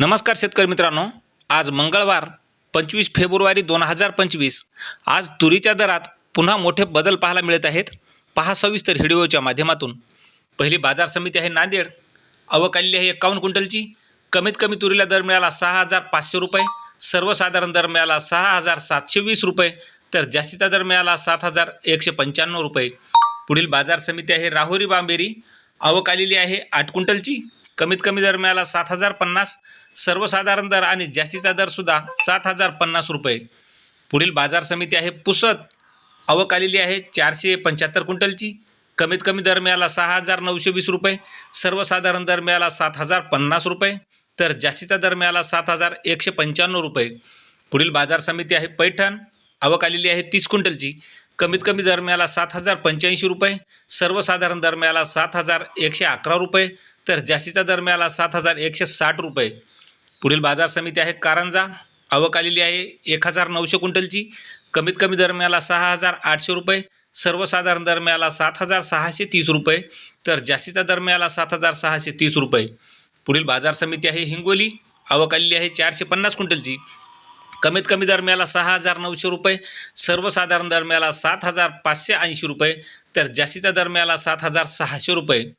नमस्कार शेतकरी मित्रांनो. आज मंगळवार पंचवीस फेब्रुवारी दोन हजार पंचवीस. आज तुरीच्या दरात पुन्हा मोठे बदल पाहायला मिळत आहेत. पहा सविस्तर व्हिडिओच्या माध्यमातून. पहिली बाजार समिती आहे नांदेड. आवक आलेली आहे एकावन्न क्विंटलची. कमीत कमी तुरीला दर मिळाला सहा हजार पाचशे रुपये. सर्वसाधारण दर मिळाला सहा हजार सातशे वीस रुपये. तर जास्तीचा दर मिळाला सात हजार एकशे पंच्याण्णव रुपये. पुढील बाजार समिती आहे राहुरी बांबेरी. आवक आलेली आहे आठ क्विंटलची. कमीत कमी दर मिळाला सात हजार पन्नास सर्वसाधारण दर आणि जास्तीचा दरसुद्धा सात हजार पन्नास रुपये. पुढील बाजार समिती आहे पुसद. आवक आलेली आहे चारशे पंच्याहत्तर क्विंटलची. कमीत कमी दर मिळाला सहा हजार नऊशे वीस रुपये. सर्वसाधारण दर मिळाला सात हजार पन्नास रुपये. तर जास्तीचा दर मिळाला सात हजार एकशे पंच्याण्णव रुपये. पुढील बाजार समिती आहे पैठण. आवक आलेली आहे तीस क्विंटलची. कमीत कमी दर मिळाला सात हजार पंच्याऐंशी रुपये सर्वसाधारण दर मिळाला सात हजार एकशे अकरा रुपये तर जास्तीचा दर मिळाला सात हजार एकशे साठ रुपये. पुढील बाजार समिती आहे कारंजा आवक आलेली आहे एक हजार नऊशे क्विंटलची कमीत कमी दर मिळाला सहा हजार आठशे रुपये सर्वसाधारण दर मिळाला सात हजार सहाशे तीस रुपये तर जास्तीचा दर मिळाला सात हजार सहाशे तीस रुपये. पुढील बाजार समिती आहे हिंगोली आवक आलेली आहे चारशे पन्नास क्विंटलची कमीत कमी दरम्याला सहा हजार नऊशे रुपये सर्वसाधारण दरम्याला सात हजार पाचशे ऐंशी रुपये तर जास्तीच्या दरम्याला सात हजार सहाशे रुपये.